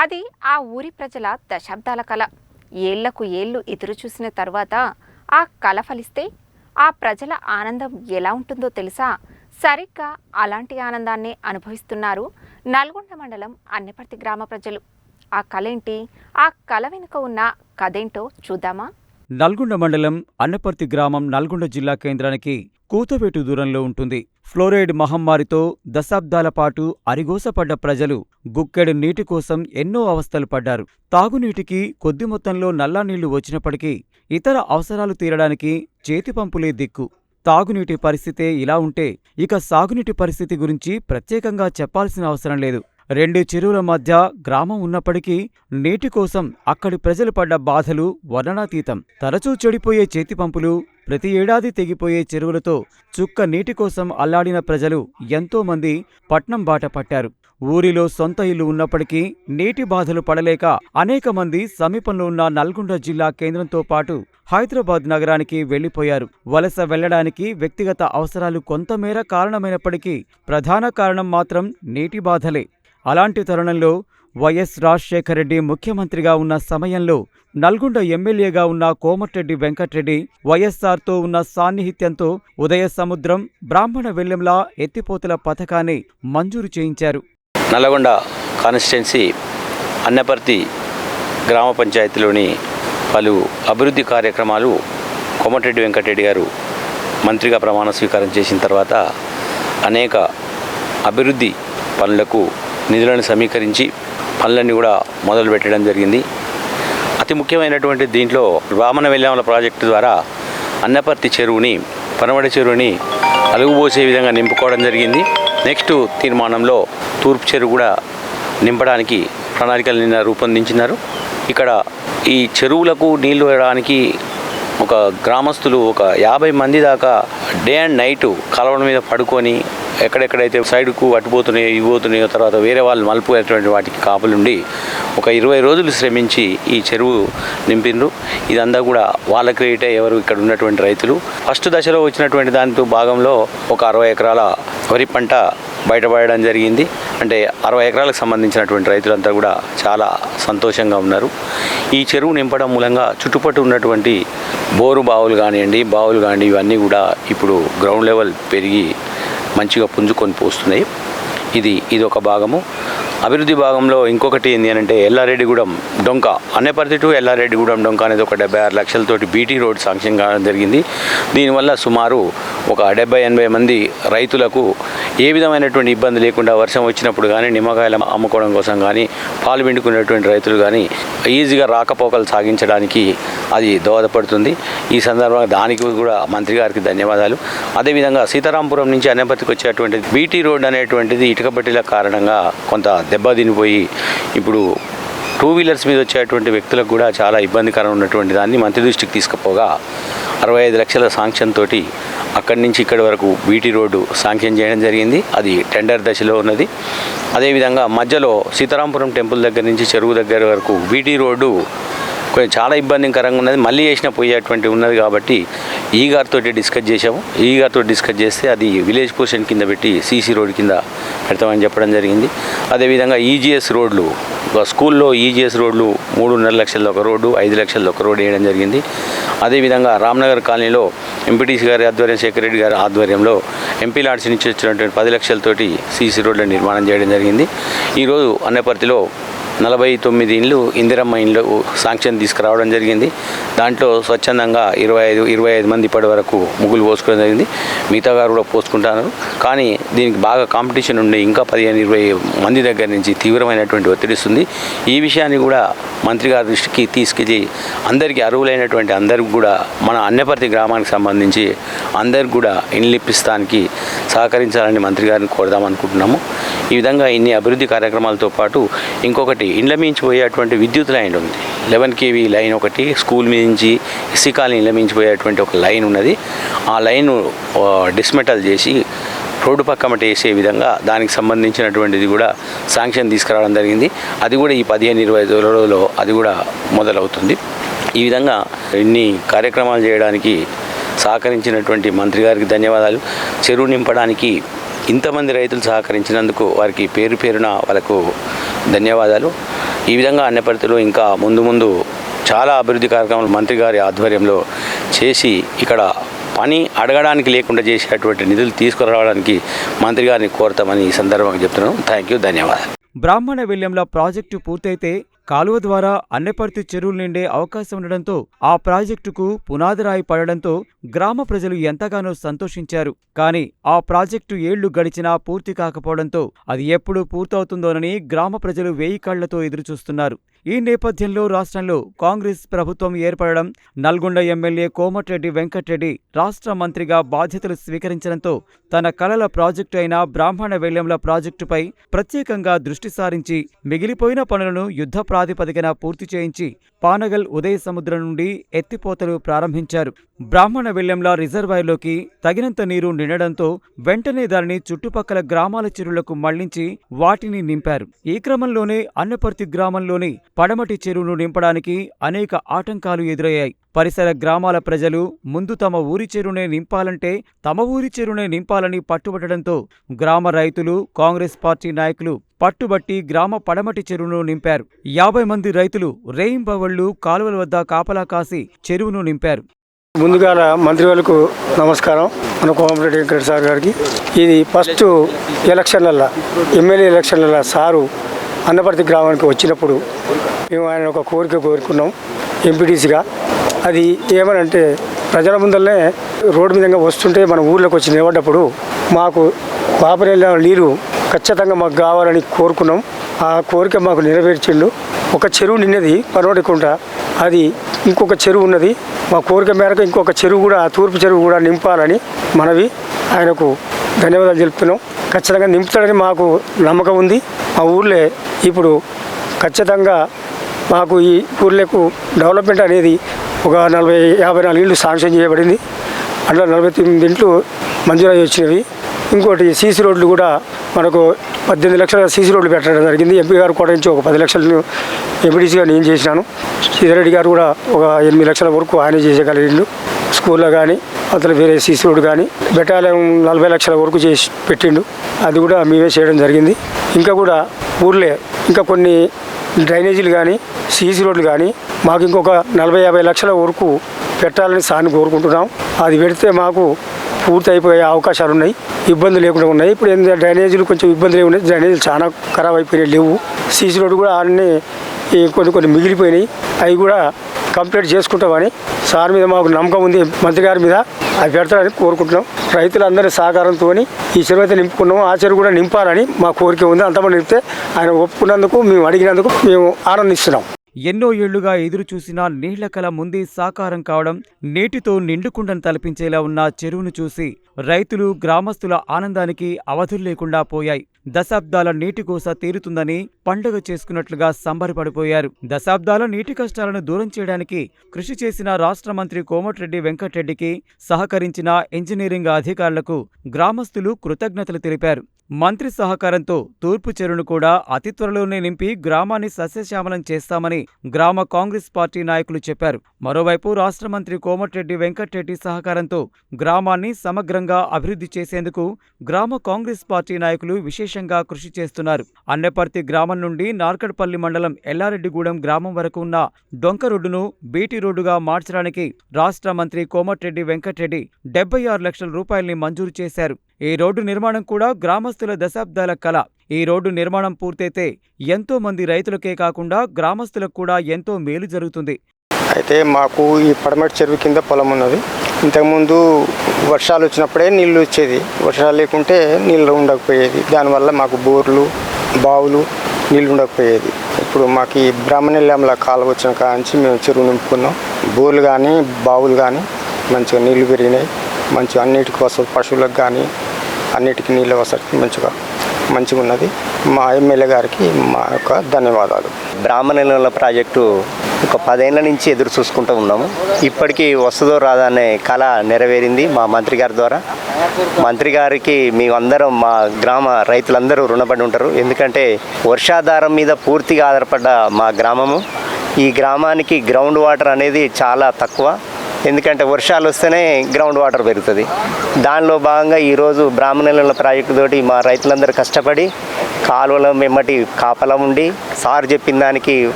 అది ఆ ఊరి ప్రజల దశాబ్దాల కల. ఏళ్ళకు ఏళ్ళు ఎదురు చూసిన తర్వాత ఆ కల ఫలిస్తే ఆ ప్రజల ఆనందం ఎలా ఉంటుందో తెలుసా? సరిగ్గా అలాంటి ఆనందాన్ని అనుభవిస్తున్నారు నల్గొండ మండలం అన్నపర్తి గ్రామ ప్రజలు. ఆ కలేంటి ఆ కల వెనుక ఉన్న కథేంటో చూద్దామా? నల్గొండ మండలం అన్నపర్తి గ్రామం నల్గొండ జిల్లా కేంద్రానికి కూతవేటు దూరంలో ఉంటుంది. ఫ్లోరైడ్ మహమ్మారితో దశాబ్దాల పాటు అరిగోసపడ్డ ప్రజలు గుక్కెడు నీటి కోసం ఎన్నో అవస్థలు పడ్డారు. తాగునీటికి కొద్ది మొత్తంలో నల్లా నీళ్ళు వచ్చినప్పటికీ ఇతర అవసరాలు తీరడానికి చేతిపంపులే దిక్కు. తాగునీటి పరిస్థితే ఇలా ఉంటే ఇక సాగునీటి పరిస్థితి గురించి ప్రత్యేకంగా చెప్పాల్సిన అవసరం లేదు. రెండు చెరువుల మధ్య గ్రామం ఉన్నప్పటికీ నీటి కోసం అక్కడి ప్రజలు పడ్డ బాధలు వర్ణనాతీతం. తరచూ చెడిపోయే చేతిపంపులు ప్రతి ఏడాది తెగిపోయే చెరువులతో చుక్క నీటి కోసం అల్లాడిన ప్రజలు ఎంతో మంది పట్నం బాట పట్టారు. ఊరిలో సొంత ఇల్లు ఉన్నప్పటికీ నీటి బాధలు పడలేక అనేక మంది సమీపంలో ఉన్న నల్గొండ జిల్లా కేంద్రంతో పాటు హైదరాబాద్ నగరానికి వెళ్ళిపోయారు వలస వెళ్ళడానికి వ్యక్తిగత అవసరాలు కొంతమేర కారణమైనప్పటికీ ప్రధాన కారణం మాత్రం నీటి బాధలే. అలాంటి తరుణంలో వైఎస్ రాజశేఖర రెడ్డి ముఖ్యమంత్రిగా ఉన్న సమయంలో నల్గొండ ఎమ్మెల్యేగా ఉన్న కోమటిరెడ్డి వెంకటరెడ్డి వైఎస్ఆర్తో ఉన్న సాన్నిహిత్యంతో ఉదయ సముద్రం బ్రాహ్మణ వెల్లెంలా ఎత్తిపోతల పథకాన్ని మంజూరు చేయించారు. నల్గొండ కాన్స్టిట్యున్సీ అన్నపర్తి గ్రామ పంచాయతీలోని పలు అభివృద్ధి కార్యక్రమాలు కోమటిరెడ్డి వెంకటరెడ్డి గారు మంత్రిగా ప్రమాణ స్వీకారం చేసిన తర్వాత అనేక అభివృద్ధి పనులకు నిధులను సమీకరించి పనులన్నీ కూడా మొదలు పెట్టడం జరిగింది. అతి ముఖ్యమైనటువంటి దీంట్లో వామన వెల్లామల ప్రాజెక్టు ద్వారా అన్నపర్తి చెరువుని పనమడి చెరువుని అలుగుపోసే విధంగా నింపుకోవడం జరిగింది. నెక్స్ట్ తీర్మానంలో తూర్పు చెరువు కూడా నింపడానికి ప్రణాళికలు నిన్న రూపొందించినారు. ఇక్కడ ఈ చెరువులకు నీళ్ళు వేయడానికి ఒక గ్రామస్తులు ఒక యాభై మంది దాకా డే అండ్ నైట్ కలవడం మీద పడుకొని ఎక్కడెక్కడైతే సైడ్కు అటుపోతున్నాయో ఇవి పోతున్నాయో తర్వాత వేరే వాళ్ళు మలుపుకునేటువంటి వాటికి కాపులుండి ఒక ఇరవై రోజులు శ్రమించి ఈ చెరువు నింపిండ్రు ఇదంతా కూడా వాళ్ళ క్రియేటే ఎవరు ఇక్కడ ఉన్నటువంటి రైతులు. ఫస్ట్ దశలో వచ్చినటువంటి దానితో భాగంలో ఒక అరవై ఎకరాల వరి పంట బయటపడడం జరిగింది. అంటే అరవై ఎకరాలకు సంబంధించినటువంటి రైతులంతా కూడా చాలా సంతోషంగా ఉన్నారు. ఈ చెరువు నింపడం మూలంగా చుట్టుపట్టు ఉన్నటువంటి బోరు బావులు కానివ్వండి బావులు కానివ్వండి ఇవన్నీ కూడా ఇప్పుడు గ్రౌండ్ లెవెల్ పెరిగి మంచిగా పుంజుకొని పోస్తున్నాయి. ఇది ఇది ఒక భాగము. అభివృద్ధి భాగంలో ఇంకొకటి ఏంటి అని అంటే ఎల్లారెడ్డిగూడెం డొంక. అనేపర్తి టు ఎల్లారెడ్డిగూడెం డొంక అనేది ఒక డెబ్బై ఆరు లక్షలతోటి బీటీ రోడ్ శాంక్షన్ కావడం జరిగింది. దీనివల్ల సుమారు ఒక డెబ్బై ఎనభై మంది రైతులకు ఏ విధమైనటువంటి ఇబ్బంది లేకుండా వర్షం వచ్చినప్పుడు కానీ నిమ్మకాయలు అమ్ముకోవడం కోసం కానీ పాలు పిండుకునేటువంటి రైతులు కానీ ఈజీగా రాకపోకలు సాగించడానికి అది దోహదపడుతుంది. ఈ సందర్భంగా దానికి కూడా మంత్రి గారికి ధన్యవాదాలు. అదేవిధంగా సీతారాంపురం నుంచి అనేపతికి వచ్చేటువంటి బీటీ రోడ్ అనేటువంటిది ఇటుకబట్టిల కారణంగా కొంత దెబ్బతినిపోయి ఇప్పుడు టూ వీలర్స్ మీద వచ్చేటువంటి వ్యక్తులకు కూడా చాలా ఇబ్బందికరం ఉన్నటువంటి దాన్ని మంత్రి దృష్టికి తీసుకుపోగా అరవై ఐదు లక్షల శాంక్షన్ తోటి అక్కడి నుంచి ఇక్కడి వరకు బీటీ రోడ్డు శాంక్షన్ చేయడం జరిగింది. అది టెండర్ దశలో ఉన్నది. అదేవిధంగా మధ్యలో సీతారాంపురం టెంపుల్ దగ్గర నుంచి చెరువు దగ్గర వరకు బీటీ రోడ్డు కొంచెం చాలా ఇబ్బందికరంగా ఉన్నది. మళ్ళీ వేసిన పోయేటువంటి ఉన్నది కాబట్టి ఈ గారితో డిస్కస్ చేసాము ఈ గారితో డిస్కస్ చేస్తే అది విలేజ్ పోర్షన్ కింద పెట్టి సీసీ రోడ్ కింద పెడతామని చెప్పడం జరిగింది. అదేవిధంగా ఈజీఎస్ రోడ్లు స్కూల్లో ఈజీఎస్ రోడ్లు మూడున్నర లక్షల ఒక రోడ్డు ఐదు లక్షల ఒక రోడ్డు వేయడం జరిగింది. అదేవిధంగా రామ్నగర్ కాలనీలో ఎంపీటీసీ గారి ఆధ్వర్యం శేఖర్ రెడ్డి గారి ఆధ్వర్యంలో ఎంపీ లాడ్స్ నుంచి వచ్చినటువంటి పది లక్షలతోటి సీసీ రోడ్ల నిర్మాణం చేయడం జరిగింది. ఈరోజు అన్నపర్తిలో నలభై తొమ్మిది ఇండ్లు ఇందిరమ్మ ఇండ్లు శాంక్షన్ తీసుకురావడం జరిగింది. దాంట్లో స్వచ్ఛందంగా ఇరవై ఐదు ఇరవై ఐదు మంది ఇప్పటి వరకు ముగ్గులు పోసుకోవడం జరిగింది. మిగతా గారు కూడా పోసుకుంటున్నారు కానీ దీనికి బాగా కాంపిటీషన్ ఉండి ఇంకా పదిహేను ఇరవై మంది దగ్గర నుంచి తీవ్రమైనటువంటి ఒత్తిడి ఇస్తుంది ఈ విషయాన్ని కూడా మంత్రి గారి దృష్టికి తీసుకెళ్ళి అందరికీ అర్హులైనటువంటి అందరికి కూడా మన అన్నపర్తి గ్రామానికి సంబంధించి అందరికి కూడా ఇండ్లు ఇప్పిస్తానికి సహకరించాలని మంత్రి గారిని కోరదాం అనుకుంటున్నాము. ఈ విధంగా ఇన్ని అభివృద్ధి కార్యక్రమాలతో పాటు ఇంకొకటి ఇండ్ల మించి పోయేటువంటి విద్యుత్ లైన్ ఉంది. లెవెన్ కేవీ లైన్ ఒకటి స్కూల్ నుంచి ఎస్సీ కాలనీ ఇండ్ల మించి పోయేటువంటి ఒక లైన్ ఉన్నది. ఆ లైన్ డిస్మెటల్ చేసి రోడ్డు పక్కమట వేసే విధంగా దానికి సంబంధించినటువంటిది కూడా శాంక్షన్ తీసుకురావడం జరిగింది. అది కూడా ఈ పదిహేను ఇరవై రోజులలో అది కూడా మొదలవుతుంది. ఈ విధంగా ఇన్ని కార్యక్రమాలు చేయడానికి సహకరించినటువంటి మంత్రి గారికి ధన్యవాదాలు. చెరువు నింపడానికి ఇంతమంది రైతులు సహకరించినందుకు వారికి పేరు పేరున వాళ్ళకు ధన్యవాదాలు. ఈ విధంగా అన్నపర్తిలో ఇంకా ముందు ముందు చాలా అభివృద్ధి కార్యక్రమాలు మంత్రి గారి ఆధ్వర్యంలో చేసి ఇక్కడ పని అడగడానికి లేకుండా చేసేటువంటి నిధులు తీసుకురావడానికి మంత్రి గారిని కోరుతామని ఈ సందర్భంగా చెప్తున్నాను. థ్యాంక్ యూ ధన్యవాదాలు. బ్రాహ్మణ విల్యంలో ప్రాజెక్టు పూర్తయితే కాలువ ద్వారా అన్నెపర్తి చెరువులు నిండే అవకాశం ఉండడంతో ఆ ప్రాజెక్టుకు పునాదిరాయి పడడంతో గ్రామ ప్రజలు ఎంతగానో సంతోషించారు. కానీ ఆ ప్రాజెక్టు ఏళ్ళు గడిచినా పూర్తి కాకపోవడంతో అది ఎప్పుడు పూర్తవుతుందోనని గ్రామ ప్రజలు వేయి కళ్ళతో ఎదురుచూస్తున్నారు. ఈ నేపథ్యంలో రాష్ట్రంలో కాంగ్రెస్ ప్రభుత్వం ఏర్పడడం నల్గొండ ఎమ్మెల్యే కోమటిరెడ్డి వెంకట్రెడ్డి రాష్ట్ర మంత్రిగా బాధ్యతలు స్వీకరించడంతో తన కలల ప్రాజెక్టు అయిన బ్రాహ్మణ వెల్లెంల ప్రాజెక్టుపై ప్రత్యేకంగా దృష్టి సారించి మిగిలిపోయిన పనులను యుద్ధ ప్రాతిపదికన పూర్తి చేయించి పానగల్ ఉదయ సముద్రం నుండి ఎత్తిపోతలు ప్రారంభించారు. బ్రాహ్మణ వెల్లెంల రిజర్వాయర్లోకి తగినంత నీరు నిండడంతో వెంటనే దానిని చుట్టుపక్కల గ్రామాల చెరువులకు మళ్ళించి వాటిని నింపారు. ఈ క్రమంలోనే అన్నపర్తి గ్రామంలోని పడమటి చెరువును నింపడానికి అనేక ఆటంకాలు ఎదురయ్యాయి. పరిసర గ్రామాల ప్రజలు ముందు తమ ఊరి చెరువునే నింపాలంటే తమ ఊరి చెరువునే నింపాలని పట్టుబట్టడంతో గ్రామ రైతులు కాంగ్రెస్ పార్టీ నాయకులు పట్టుబట్టి గ్రామ పడమటి చెరువును నింపారు. యాభై మంది రైతులు రేయింబవళ్ళు కాలువల వద్ద కాపలా కాసి చెరువును నింపారు. ముందుగా మంత్రి వాళ్ళకు నమస్కారం. మన కోమరెడ్డి వెంకట సార్ గారికి. ఇది ఫస్ట్ ఎలక్షన్లల్లో ఎమ్మెల్యే ఎలక్షన్లలో సారు అన్నపర్తి గ్రామానికి వచ్చినప్పుడు మేము ఆయన ఒక కోరిక కోరుకున్నాం ఎంపీటీసీగా. అది ఏమనంటే ప్రజల ముందరనే రోడ్డు మీదంగా వస్తుంటే మన ఊర్లోకి వచ్చి నిలబడ్డప్పుడు మాకు పాపనేళ్ళ నీరు ఖచ్చితంగా మాకు కావాలని కోరుకున్నాం. ఆ కోరిక మాకు నెరవేర్చిండు. ఒక చెరువు నిన్నది పనోడికుంట అది ఇంకొక చెరువు ఉన్నది. మా కోరిక మేరకు ఇంకొక చెరువు కూడా తూర్పు చెరువు కూడా నింపాలని మనవి ఆయనకు ధన్యవాదాలు తెలుపుతున్నాం ఖచ్చితంగా నింపుతాడని మాకు నమ్మకం ఉంది. మా ఊర్లే ఇప్పుడు ఖచ్చితంగా మాకు ఈ ఊర్లకు డెవలప్మెంట్ అనేది ఒక నలభై యాభై నాలుగు ఇళ్ళు శాంక్షన్ చేయబడింది. అందులో నలభై తొమ్మిది ఇంట్లు మంజూరై వచ్చినవి. ఇంకోటి సీసీ రోడ్లు కూడా మనకు పద్దెనిమిది లక్షల సీసీ రోడ్లు పెట్టడం జరిగింది. ఎంపీ గారు కూడా నుంచి ఒక పది లక్షలు ఎంపీడీసీగా నేను చేసినాను. సీతారెడ్డి గారు కూడా ఒక ఎనిమిది లక్షల వరకు ఆయన చేసేయగలిగిండు. స్కూల్లో కానీ అతను వేరే సీసీ రోడ్ కానీ బెటాలయం నలభై లక్షల వరకు చేసి పెట్టిండు. అది కూడా మేమే చేయడం జరిగింది. ఇంకా కూడా ఊర్లే ఇంకా కొన్ని డ్రైనేజీలు కానీ సీసీ రోడ్లు కానీ మాకు ఇంకొక నలభై యాభై లక్షల వరకు పెట్టాలని సార్ని కోరుకుంటున్నాం. అది పెడితే మాకు పూర్తి అయిపోయే అవకాశాలు ఉన్నాయి ఇబ్బందులు లేకుండా ఉన్నాయి. ఇప్పుడు ఏంటంటే డ్రైనేజీలు కొంచెం ఇబ్బందులు ఉన్నాయి. డ్రైనేజీలు చాలా ఖరాబ్ అయిపోయినాయి లేవు. సీసీ రోడ్డు కూడా అన్నీ కొన్ని కొన్ని మిగిలిపోయినాయి. అవి కూడా కంప్లీట్ చేసుకుంటామని సార్ మీద మాకు నమ్మకం ఉంది. మంత్రి గారి మీద అది పెడతారని కోరుకుంటున్నాం. రైతులందరి సహకారంతో ఈ చెరువు అయితే నింపుకున్నాము. ఆ చెరువు కూడా నింపాలని మా కోరిక ఉంది. అంతమంది నింపితే ఆయన ఒప్పుకున్నందుకు మేము అడిగినందుకు మేము ఆనందిస్తున్నాం. ఎన్నో ఏళ్ళుగా ఎదురుచూసినా నీళ్ళ కల ముందే సాకారం కావడం నీటితో నిండుకుండను తలపించేలా ఉన్న చెరువును చూసి రైతులు గ్రామస్తుల ఆనందానికి అవధులు లేకుండా పోయాయి. దశాబ్దాల నీటి కోస తీరుతుందని పండుగ చేసుకున్నట్లుగా సంబరపడిపోయారు. దశాబ్దాల నీటి కష్టాలను దూరం చేయడానికి కృషి చేసిన రాష్ట్ర మంత్రి కోమటిరెడ్డి వెంకటరెడ్డికి సహకరించిన ఇంజనీరింగ్ అధికారులకు గ్రామస్తులు కృతజ్ఞతలు తెలిపారు. మంత్రి సహకారంతో తూర్పు చెరువును కూడా అతి త్వరలోనే నింపి గ్రామాన్ని సస్యశ్యామలం చేస్తామని గ్రామ కాంగ్రెస్ పార్టీ నాయకులు చెప్పారు. మరోవైపు రాష్ట్ర మంత్రి కోమటిరెడ్డి వెంకటరెడ్డి సహకారంతో గ్రామాన్ని సమగ్రంగా అభివృద్ధి చేసేందుకు గ్రామ కాంగ్రెస్ పార్టీ నాయకులు విశేష విశేషంగా కృషి చేస్తున్నారు. అన్నెపర్తి గ్రామం నుండి నార్కడ్పల్లి మండలం ఎల్లారెడ్డిగూడెం గ్రామం వరకు ఉన్న డొంక రోడ్డును బీటీ రోడ్డుగా మార్చడానికి రాష్ట్ర మంత్రి కోమటిరెడ్డి వెంకటరెడ్డి డెబ్బై ఆరు లక్షల రూపాయల్ని మంజూరు చేశారు. ఈ రోడ్డు నిర్మాణం కూడా గ్రామస్తుల దశాబ్దాల కల. ఈ రోడ్డు నిర్మాణం పూర్తయితే ఎంతో మంది రైతులకే కాకుండా గ్రామస్తులకు కూడా ఎంతో మేలు జరుగుతుంది. అయితే మాకు ఈ పడమటి చెరువు కింద పొలం ఉన్నది. ఇంతకుముందు వర్షాలు వచ్చినప్పుడే నీళ్ళు వచ్చేది. వర్షాలు లేకుంటే నీళ్ళు ఉండకపోయేది. దానివల్ల మాకు బోర్లు బావులు నీళ్ళు ఉండకపోయేది. ఇప్పుడు మాకు ఈ బ్రాహ్మణెల్లంల కాలువ వచ్చిన కాంచి మేము చెరువు నింపుకున్నాం. బోర్లు కానీ బావులు కానీ మంచిగా నీళ్ళు పెరిగినాయి. మంచిగా అన్నిటికి వసతి పశువులకు కానీ అన్నిటికీ నీళ్ళ వసతి మంచిగా మంచిగా ఉన్నది. మా ఎమ్మెల్యే గారికి మా యొక్క ధన్యవాదాలు. బ్రాహ్మణుల ప్రాజెక్టు ఒక పదేళ్ళ నుంచి ఎదురు చూసుకుంటూ ఉన్నాము. ఇప్పటికీ వస్తుందో రాదా అనే కళ నెరవేరింది మా మంత్రి గారి ద్వారా. మంత్రి గారికి మేమందరం మా గ్రామ రైతులందరూ రుణపడి ఉంటారు. ఎందుకంటే వర్షాధారం మీద పూర్తిగా ఆధారపడ్డ మా గ్రామము. ఈ గ్రామానికి గ్రౌండ్ వాటర్ అనేది చాలా తక్కువ. ఎందుకంటే వర్షాలు వస్తేనే గ్రౌండ్ వాటర్ పెరుగుతుంది. దానిలో భాగంగా ఈరోజు బ్రాహ్మణుల ప్రాజెక్టు తోటి మా రైతులందరూ కష్టపడి కాలువల మెమ్మటి కాపలా ఉండి సార్ చెప్పిన దానికి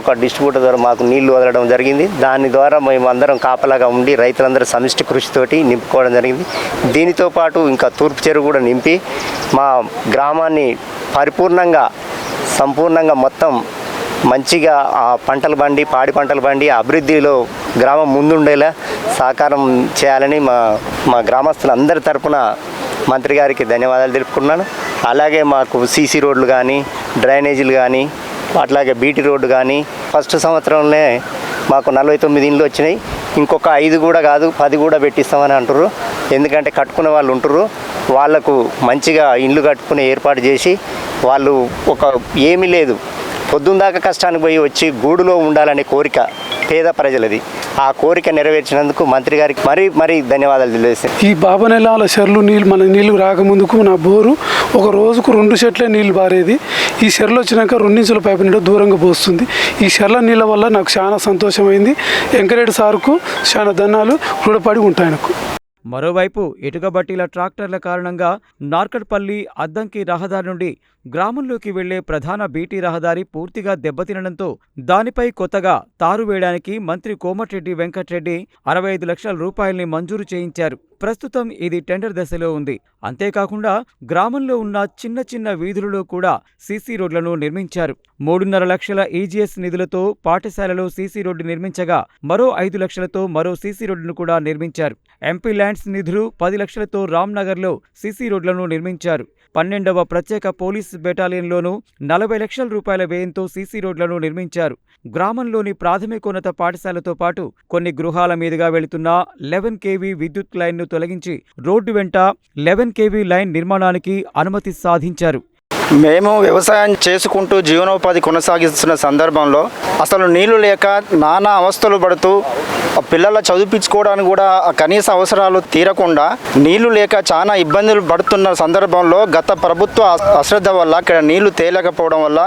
ఒక డిస్ట్రిబ్యూటర్ ద్వారా మాకు నీళ్ళు వదలడం జరిగింది. దాని ద్వారా మేము అందరం కాపలాగా ఉండి రైతులందరూ సమిష్టి కృషితోటి నింపుకోవడం జరిగింది. దీనితో పాటు ఇంకా తూర్పు చెరువు కూడా నింపి మా గ్రామాన్ని పరిపూర్ణంగా సంపూర్ణంగా మొత్తం మంచిగా ఆ పంటలు బండి పాడి పంటలు బండి అభివృద్ధిలో గ్రామం ముందుండేలా సహకారం చేయాలని మా మా గ్రామస్తులందరి తరపున మంత్రి గారికి ధన్యవాదాలు తెలుపుకున్నాను అలాగే మాకు సీసీ రోడ్లు కానీ డ్రైనేజీలు కానీ అట్లాగే బీటీ రోడ్డు కానీ ఫస్ట్ సంవత్సరంలోనే మాకు నలభై తొమ్మిది ఇండ్లు వచ్చినాయి. ఇంకొక ఐదు కూడా కాదు పది కూడా పెట్టిస్తామని అంటారు ఎందుకంటే కట్టుకునే వాళ్ళు ఉంటారు వాళ్ళకు మంచిగా ఇండ్లు కట్టుకునే ఏర్పాటు చేసి వాళ్ళు ఒక ఏమీ లేదు. పొద్దుందాకా కష్టానికి పోయి వచ్చి గూడులో ఉండాలనే కోరిక పేద ప్రజలది. ఆ కోరిక నెరవేర్చినందుకు మంత్రి గారికి మరీ మరీ ధన్యవాదాలు తెలియజేస్తాను. ఈ బాబనెలాల చెర్లు నీళ్ళు మన నీళ్ళు రాకముందుకు నా బోరు ఒక రోజుకు రెండు చెట్లే నీళ్ళు పారేది ఈ చెర్లు వచ్చినాక రెండించుల పైపు నీళ్ళు దూరంగా పోస్తుంది. ఈ చెర్ల నీళ్ళ వల్ల నాకు చాలా సంతోషమైంది. వెంకరెడ్డి సార్కు చాలా ధనాలు రుణపడి ఉంటాయి నాకు మరోవైపు ఇటుకబట్టీల ట్రాక్టర్ల కారణంగా నార్కట్పల్లి అద్దంకి రహదారి నుండి గ్రామంలోకి వెళ్ళే ప్రధాన బీటీ రహదారి పూర్తిగా దెబ్బతినడంతో దానిపై కొత్తగా తారు వేయడానికి మంత్రి కోమటిరెడ్డి వెంకట్రెడ్డి అరవై ఐదు లక్షల రూపాయల్ని మంజూరు చేయించారు. ప్రస్తుతం ఇది టెండర్ దశలో ఉంది. అంతేకాకుండా గ్రామంలో ఉన్న చిన్న చిన్న వీధులలో కూడా సీసీ రోడ్లను నిర్మించారు. మూడున్నర లక్షల ఈజీఎస్ నిధులతో పాఠశాలలో సీసీ రోడ్డు నిర్మించగా మరో ఐదు లక్షలతో మరో సీసీ రోడ్డును కూడా నిర్మించారు. ఎంపీ ల్యాండ్స్ నిధులు పది లక్షలతో రామ్నగర్లో సీసీ రోడ్లను నిర్మించారు. పన్నెండవ ప్రత్యేక పోలీస్ బెటాలియన్లోనూ నలభై లక్షల రూపాయల వ్యయంతో సీసీ రోడ్లను నిర్మించారు. గ్రామంలోని ప్రాథమికోన్నత పాఠశాలతో పాటు కొన్ని గృహాల మీదుగా వెళుతున్న లెవెన్ కేవీ విద్యుత్ లైన్ను తొలగించి రోడ్డు వెంట లెవెన్ కేవీ లైన్ నిర్మాణానికి అనుమతి సాధించారు. మేము వ్యవసాయం చేసుకుంటూ జీవనోపాధి కొనసాగిస్తున్న సందర్భంలో అసలు నీళ్ళు లేక నానా అవస్థలు పడుతూ ఆ పిల్లల చదివించుకోవడానికి కూడా ఆ కనీస అవసరాలు తీరకుండా నీళ్ళు లేక చాలా ఇబ్బందులు పడుతున్న సందర్భంలో గత ప్రభుత్వ అశ్రద్ధ వల్ల ఇక్కడ నీళ్ళు తేలేకపోవడం వల్ల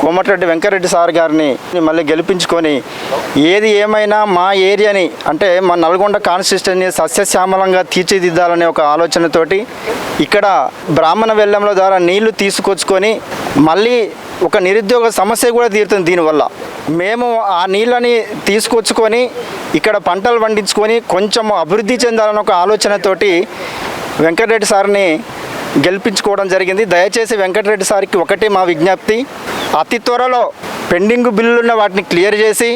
కోమటిరెడ్డి వెంకరెడ్డి సార్ గారిని మళ్ళీ గెలిపించుకొని ఏది ఏమైనా మా ఏరియాని అంటే మా నల్గొండ కాన్స్టిట్యూషన్ని సస్యశ్యామలంగా తీర్చిదిద్దాలనే ఒక ఆలోచనతోటి ఇక్కడ బ్రాహ్మణ వెల్లంలో ద్వారా నీళ్ళు తీసుకొచ్చుకొని మళ్ళీ ఒక నిరుద్యోగ సమస్య కూడా తీరుతుంది దీనివల్ల. మేము ఆ నీళ్ళని తీసుకొచ్చుకొని ఇక్కడ పంటలు పండించుకొని కొంచెం అభివృద్ధి చెందాలన్న ఒక ఆలోచనతోటి వెంకటరెడ్డి సార్ని గెలిపించుకోవడం జరిగింది. దయచేసి వెంకటరెడ్డి సార్కి ఒకటే మా విజ్ఞప్తి. అతి త్వరలో పెండింగ్ బిల్లులున్న వాటిని క్లియర్ చేసి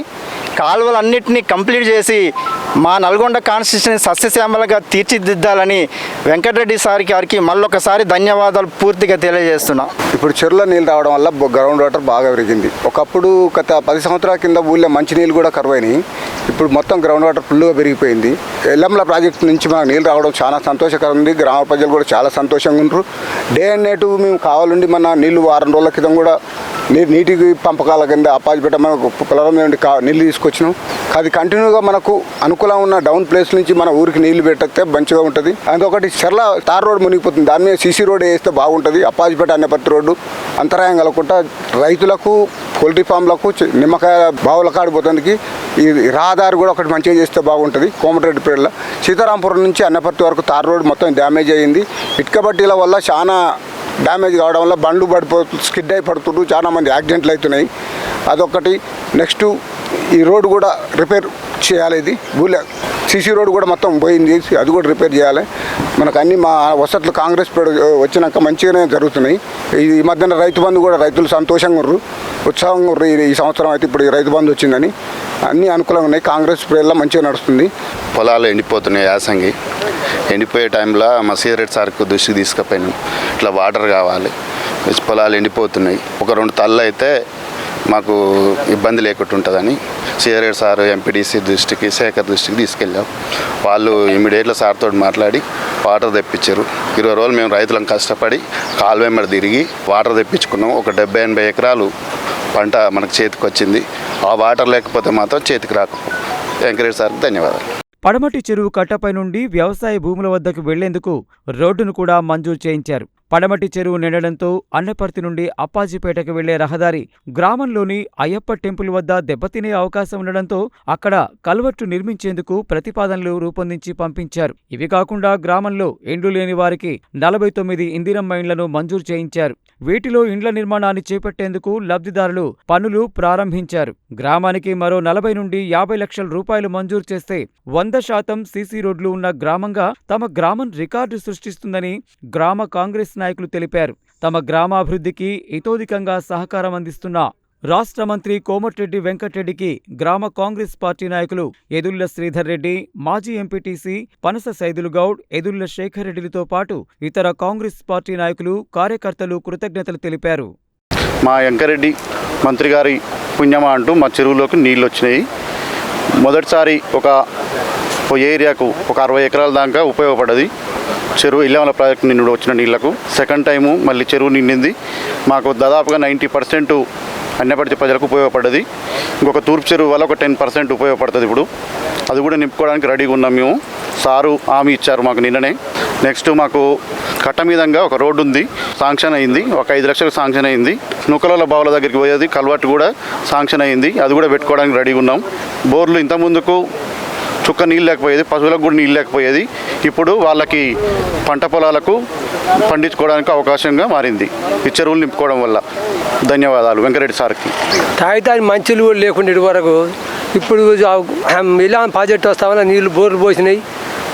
కాలువలన్నింటినీ కంప్లీట్ చేసి మా నల్గొండ కాన్స్టిట్యూషన్ సస్యశ్యామలగా తీర్చిదిద్దాలని వెంకటరెడ్డి సార్ గారికి మళ్ళొకసారి ధన్యవాదాలు పూర్తిగా తెలియజేస్తున్నా. ఇప్పుడు చెరువులో నీళ్ళు రావడం వల్ల గ్రౌండ్ వాటర్ బాగా పెరిగింది ఒకప్పుడు గత పది సంవత్సరాల కింద ఊళ్ళో మంచి నీళ్ళు కూడా కరువైనాయి. ఇప్పుడు మొత్తం గ్రౌండ్ వాటర్ ఫుల్గా పెరిగిపోయింది ఎల్లంల ప్రాజెక్టు నుంచి మాకు నీళ్ళు రావడం చాలా సంతోషకరం ఉంది. గ్రామ ప్రజలు కూడా చాలా సంతోషంగా ఉంటారు డే అండ్ నైట్ మేము కావాలండి మన నీళ్ళు వారం రోజుల క్రితం కూడా నీరు నీటికి పంపకాల కింద అపాజిపేట మనకు పొలం నుండి కా నీళ్ళు తీసుకొచ్చినాం. అది కంటిన్యూగా మనకు అనుకూలంగా ఉన్న డౌన్ ప్లేస్ నుంచి మన ఊరికి నీళ్ళు పెట్టేస్తే మంచిగా ఉంటుంది. అందుకొకటి చెర్ల తార్ రోడ్ మునిగిపోతుంది. దాని మీద సీసీ రోడ్ వేస్తే బాగుంటుంది. అప్పాజిపేట అన్నపత్తి రోడ్డు అంతరాయం కలగకుండా రైతులకు పోల్ట్రీ ఫామ్లకు నిమ్మకాయ బావుల కాడిపోతుంది ఈ రహదారి కూడా ఒకటి మంచిగా చేస్తే బాగుంటుంది. కోమటిరెడ్డిపేటలో. సీతారాంపురం నుంచి అన్నపర్తి వరకు తార్ రోడ్ మొత్తం డ్యామేజ్ అయ్యింది ఇటుక బట్టీల వల్ల చాలా డ్యామేజ్ కావడం వల్ల బండ్లు పడిపోతు స్కిడ్ అయి పడుతుంటూ చాలా మంది యాక్సిడెంట్లు అవుతున్నాయి. అదొకటి నెక్స్ట్ ఈ రోడ్డు కూడా రిపేర్ చేయాలి ఇది. ఊళ్ళో సీసీ రోడ్డు కూడా మొత్తం పోయింది. అది కూడా రిపేర్ చేయాలి. మనకు అన్ని మా వసతులు కాంగ్రెస్ వచ్చినాక మంచిగానే జరుగుతున్నాయి. ఈ మధ్యన రైతు బంధు కూడా రైతులు సంతోషంగా ఉర్రు. ఉత్సాహంగా ఉర్రు ఈ- సంవత్సరం అయితే ఇప్పుడు ఈ రైతు బంధు వచ్చిందని అన్నీ అనుకూలంగా ఉన్నాయి. కాంగ్రెస్ పేర్లో మంచిగా నడుస్తుంది. పొలాలు ఎండిపోతున్నాయి యాసంగి. ఎండిపోయే టైంలో మా సీరెట్ సార్కు దృష్టికి తీసుకుపోయినాం. ఇట్లా వాటర్ కావాలి. పొలాలు ఎండిపోతున్నాయి. ఒక రెండు తల్లు అయితే మాకు ఇబ్బంది లేకుండా ఉంటుందని సీఆర్ఎడ్ సార్ ఎంపీడీసీ దృష్టికి శేఖర్ దృష్టికి తీసుకెళ్ళాం. వాళ్ళు ఇమీడియట్గా సార్తో మాట్లాడి వాటర్ తెప్పించారు. ఇరవై రోజులు మేము రైతులం కష్టపడి కాలువెంబడి తిరిగి వాటర్ తెప్పించుకున్నాం. ఒక డెబ్బై ఎనభై ఎకరాలు పంట మనకు చేతికి వచ్చింది. ఆ వాటర్ లేకపోతే మాత్రం చేతికి రాకు. వెంకటేష్ సార్కి ధన్యవాదాలు. పడమటి చెరువు కట్టపై నుండి వ్యవసాయ భూముల వద్దకు వెళ్ళేందుకు రోడ్డును కూడా మంజూరు చేయించారు. పడమటి చెరువు నిండడంతో అన్నపర్తి నుండి అప్పాజిపేటకు వెళ్ళే రహదారి గ్రామంలోని అయ్యప్ప టెంపుల్ వద్ద దెబ్బతినే అవకాశం ఉండడంతో అక్కడ కల్వర్టు నిర్మించేందుకు ప్రతిపాదనలు రూపొందించి పంపించారు. ఇవి కాకుండా గ్రామంలో ఇండ్లు లేని వారికి నలభై తొమ్మిది ఇందిరం మైండ్లను మంజూరు చేయించారు. వీటిలో ఇండ్ల నిర్మాణాన్ని చేపట్టేందుకు లబ్ధిదారులు పనులు ప్రారంభించారు. గ్రామానికి మరో నలభై నుండి యాభై లక్షల రూపాయలు మంజూరు చేస్తే వంద శాతం సీసీ రోడ్లు ఉన్న గ్రామంగా తమ గ్రామం రికార్డు సృష్టిస్తుందని గ్రామ కాంగ్రెస్ నాయకులు తెలిపారు. తమ గ్రామాభివృద్ధికి ఇతోధికంగా సహకారం అందిస్తున్న రాష్ట్ర మంత్రి కోమటిరెడ్డి వెంకటరెడ్డికి గ్రామ కాంగ్రెస్ పార్టీ నాయకులు ఎదుళ్ళ శ్రీధర్ రెడ్డి మాజీ ఎంపీటీసీ పనస సైదులుగౌడ్ ఎదుళ్ళ శేఖర్ రెడ్డిలతో పాటు ఇతర కాంగ్రెస్ పార్టీ నాయకులు కార్యకర్తలు కృతజ్ఞతలు తెలిపారు. మా వెంకరెడ్డి మంత్రి గారి పుణ్యమా అంటూ మా చెరువులోకి నీళ్ళు వచ్చినాయి. మొదటిసారి ఒక ఏరియాకు ఒక అరవై ఎకరాల దాకా ఉపయోగపడ్డది. చెరువు ఇల్లమల ప్రాజెక్టు నిండు వచ్చిన నీళ్ళకు సెకండ్ టైము మళ్ళీ చెరువు నిండింది. మాకు దాదాపుగా నైంటీ పర్సెంట్ అన్నపడితే ప్రజలకు ఉపయోగపడ్డది. ఇంకొక తూర్పు చెరువు వల్ల ఒక టెన్ పర్సెంట్ ఉపయోగపడుతుంది ఇప్పుడు. అది కూడా నింపుకోవడానికి రెడీగా ఉన్నాం మేము. సారు హామీ ఇచ్చారు మాకు నిన్ననే. నెక్స్ట్ మాకు కట్ట మీదంగా ఒక రోడ్డు ఉంది. శాంక్షన్ అయింది. ఒక ఐదు లక్షలు శాంక్షన్ అయింది. నూకల బావుల దగ్గరికి పోయేది. కల్వర్ట్ కూడా శాంక్షన్ అయింది. అది కూడా పెట్టుకోవడానికి రెడీగా ఉన్నాం. బోర్లు ఇంత ముందుకు చుక్క నీళ్ళు లేకపోయేది పశువులకు కూడా నీళ్ళు లేకపోయేది. ఇప్పుడు వాళ్ళకి పంట పొలాలకు పండించుకోవడానికి అవకాశంగా మారింది. ఈ చెరువులు నింపుకోవడం వల్ల. ధన్యవాదాలు వెంకరెడ్డి సార్కి. తాగితాని మంచులు కూడా లేకుండా ఇటు వరకు. ఇప్పుడు ఇలా ప్రాజెక్ట్ వస్తామని నీళ్ళు బోర్లు పోసినాయి.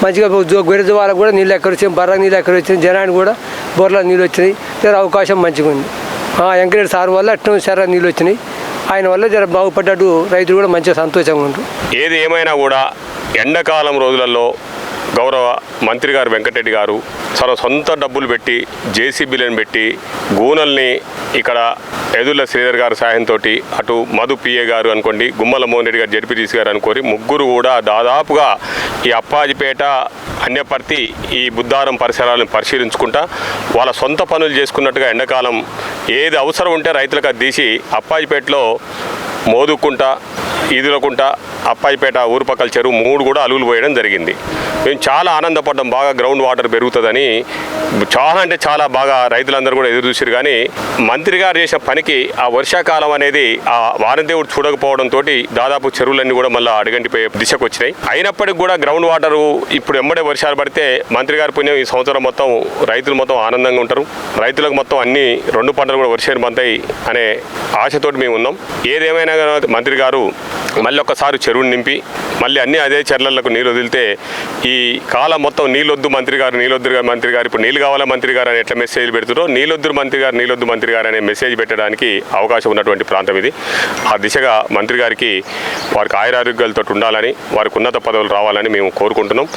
మంచిగా గొర్రె వాళ్ళకు కూడా నీళ్ళు ఎక్కడ వచ్చినాయి బర్ర నీళ్ళు ఎక్కడ వచ్చినాయి జనానికి కూడా బోర్ల నీళ్ళు వచ్చినాయి. జర అవకాశం మంచిగా ఉంది. వెంకరెడ్డి సార్ వల్ల అట్ట సరే నీళ్ళు వచ్చినాయి. ఆయన వల్ల జర బాగుపడ్డట్టు రైతులు కూడా మంచిగా సంతోషంగా ఉంటారు ఏది ఏమైనా కూడా ఎండాకాలం రోజులలో గౌరవ మంత్రి గారు వెంకటరెడ్డి గారు తన సొంత డబ్బులు పెట్టి జేసీబీలను పెట్టి గూనల్ని ఇక్కడ ఎదుర్ల శ్రీధర్ గారి సాయంతో అటు మధు పిఏ గారు అనుకోండి గుమ్మల మోహన్ రెడ్డి గారు జడ్పీటీసీ గారు అనుకోని ముగ్గురు కూడా దాదాపుగా ఈ అప్పాజిపేట అన్యపర్తి ఈ బుద్ధారం పరిసరాలను పరిశీలించుకుంటా వాళ్ళ సొంత పనులు చేసుకున్నట్టుగా ఎండాకాలం ఏది అవసరం ఉంటే రైతులకు అది తీసి అప్పాజిపేటలో మోదుకుంటా ఈదులకుంట అప్పాయిపేట ఊరుపక్కల చెరువు మూడు కూడా అలుగులు పోయడం జరిగింది. మేము చాలా ఆనందపడ్డాం బాగా గ్రౌండ్ వాటర్ పెరుగుతుందని. చాలా అంటే చాలా బాగా రైతులందరూ కూడా ఎదురు చూసారు కానీ మంత్రి గారు చేసిన పనికి ఆ వర్షాకాలం అనేది ఆ వారందేవుడు చూడకపోవడంతో దాదాపు చెరువులన్నీ కూడా మళ్ళీ అడుగంటిపోయే దిశకు వచ్చినాయి. అయినప్పటికీ కూడా గ్రౌండ్ వాటర్ ఇప్పుడు ఎమ్మడే వర్షాలు పడితే మంత్రి గారి పుణ్యం ఈ సంవత్సరం మొత్తం రైతులు మొత్తం ఆనందంగా ఉంటారు. రైతులకు మొత్తం అన్ని రెండు పంటలు కూడా వర్షాలు పంతాయి అనే ఆశతోటి మేము ఉన్నాం ఏదేమైనా కానీ మంత్రి గారు మళ్ళీ ఒక్కసారి చెరువుని నింపి మళ్ళీ అన్ని అదే చెర్లలకు నీళ్ళు వదిలితే ఈ కాలం మొత్తం నీళ్ళొద్దు మంత్రి గారు నీళ్ళొద్దు మంత్రి గారు ఇప్పుడు నీళ్ళు కావాలా మంత్రి గారు అని ఎట్లా మెసేజ్ పెడుతున్నారో నీళ్ళొద్దు మంత్రి గారు నీళ్ళొద్దు మంత్రి గారు అనే మెసేజ్ పెట్టడానికి అవకాశం ఉన్నటువంటి ప్రాంతం ఇది. ఆ దిశగా మంత్రి గారికి వారికి ఆయురారోగ్యాలతో ఉండాలని వారికి ఉన్నత పదవులు రావాలని మేము కోరుకుంటున్నాం.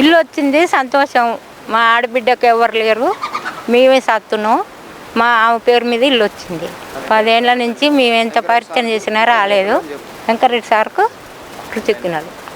ఇల్లు వచ్చింది సంతోషం. మా ఆడబిడ్డకు ఎవరు లేరు. మేమే సత్తున్నాం. మా ఆమె పేరు మీద ఇల్లు వచ్చింది. పదేళ్ళ నుంచి మేము ఎంత పరిచయం చేసినా రాలేదు. వెంకరెడ్డి సార్కు కృతజ్ఞతలు.